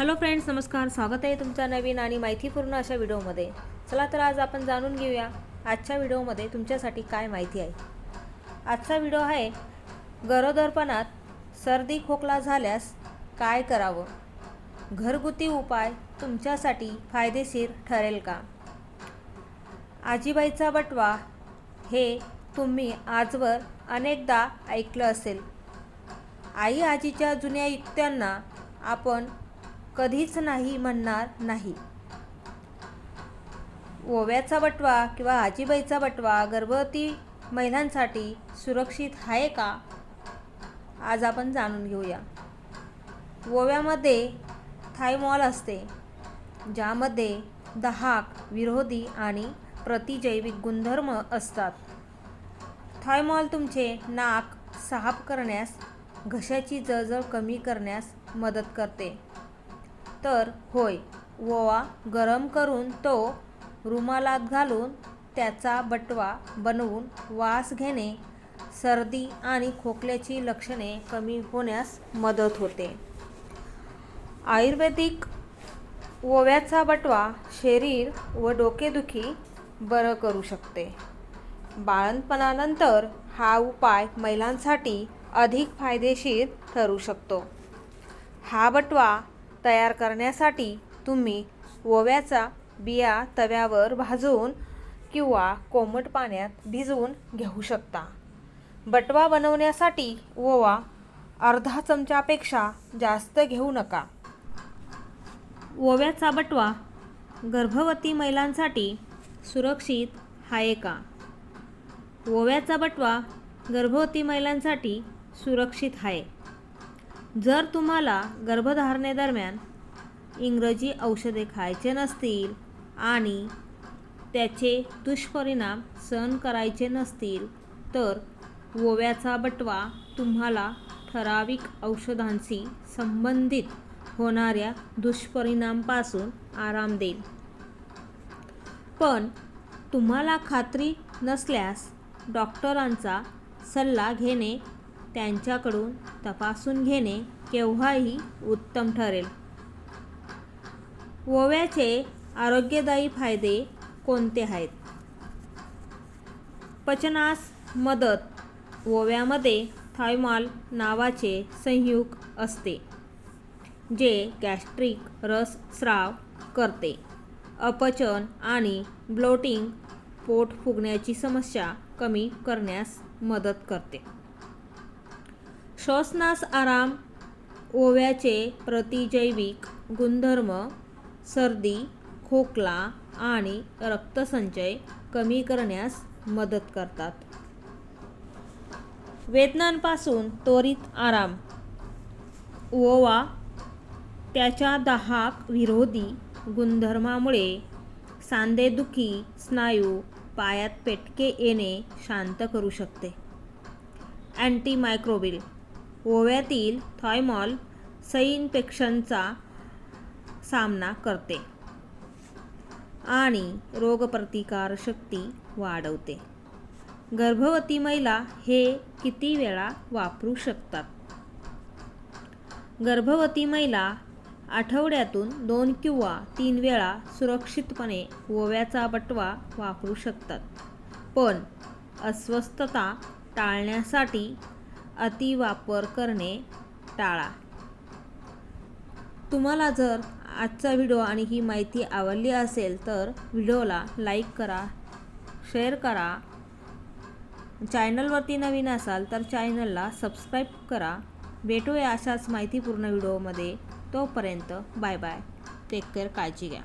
Hello friends नमस्कार. स्वागत आहे तुमच्या नवीन आणि माहितीपूर्ण अशा व्हिडिओमध्ये. चला तर आज आपण जाणून घेऊया आजच्या व्हिडिओमध्ये तुमच्यासाठी काय माहिती आहे. आजचा व्हिडिओ आहे गरोदरपणात सर्दी खोकला झाल्यास काय करावं? घरगुती उपाय तुमच्यासाठी फायदेशीर ठरेल का? आजीबाईचा बटवा हे तुम्ही आजवर अनेकदा ऐकलं असेल. आई आजीच्या जुन्या युक्त्यांना आपण कधीच नाही म्हणणार नाही. ओव्याचा बटवा किंवा आजीबाईचा बटवा गर्भवती महिलांसाठी सुरक्षित आहे का? आज आपण जाणून घेऊया. ओव्यामध्ये थायमॉल असते ज्यामध्ये दहाक विरोधी आणि प्रतिजैविक गुणधर्म असतात. थायमॉल तुमचे नाक साफ करण्यास घशाची जळजळ कमी करण्यास मदत करते. तर होय. ओवा गरम करून तो रुमालात घालून त्याचा बटवा बनवून वास घेणे सर्दी आणि खोकल्याची लक्षणे कमी होण्यास मदत होते. आयुर्वेदिक ओव्याचा बटवा शरीर व डोकेदुखी बरं करू शकते. बाळंतपणानंतर हा उपाय महिलांसाठी अधिक फायदेशीर ठरू शकतो. हा बटवा तयार करण्यासाठी तुम्ही ओव्याचा बिया तव्यावर भाजून किंवा कोमट पाण्यात भिजवून घेऊ शकता. बटवा बनवण्यासाठी ओवा अर्धा चमचापेक्षा जास्त घेऊ नका. ओव्याचा बटवा गर्भवती महिलांसाठी सुरक्षित आहे का? ओव्याचा बटवा गर्भवती महिलांसाठी सुरक्षित आहे. जर तुम्हाला गर्भधारणेदरम्यान इंग्रजी औषधे खायचे नसतील आणि त्याचे दुष्परिणाम सहन करायचे नसतील तर ओव्याचा बटवा तुम्हाला ठराविक औषधांशी संबंधित होणाऱ्या दुष्परिणामापासून आराम देईल. पण तुम्हाला खात्री नसल्यास डॉक्टरांचा सल्ला घेणे त्यांच्याकडून तपासून घेणे केव्हाही उत्तम ठरेल. ओव्याचे आरोग्यदायी फायदे कोणते आहेत? पचनास मदत. ओव्यामध्ये थायमॉल नावाचे संयुग असते जे गॅस्ट्रिक रस स्राव करते. अपचन आणि ब्लोटिंग पोट फुगण्याची समस्या कमी करण्यास मदत करते. श्वसनास आराम ओव्याचे प्रतिजैविक गुणधर्म सर्दी खोकला आणि रक्तसंचय कमी करण्यास मदत करतात. वेदनांपासून त्वरित आराम. ओवा त्याच्या दाहाक विरोधी गुणधर्मामुळे सांधेदुखी स्नायू पायात पेटके येणे शांत करू शकते. अँटीमायक्रोबिल ओव्यातील थॉयमॉल सई सामना करते आणि रोगप्रतिकारशक्ती वाढवते. गर्भवती महिला हे किती वेळा वापरू शकतात? गर्भवती महिला आठवड्यातून दोन किंवा तीन वेळा सुरक्षितपणे ओव्याचा बटवा वापरू शकतात पण अस्वस्थता टाळण्यासाठी अतिवापर करणे टाळा. तुम्हाला जर आजचा व्हिडिओ आणि ही माहिती आवडली असेल तर व्हिडिओला लाईक करा शेअर करा. चॅनलवरती नवीन असाल तर चॅनलला सबस्क्राईब करा. भेटूया अशाच माहितीपूर्ण व्हिडिओमध्ये. तोपर्यंत बाय बाय. टेक केअर काळजी घ्या.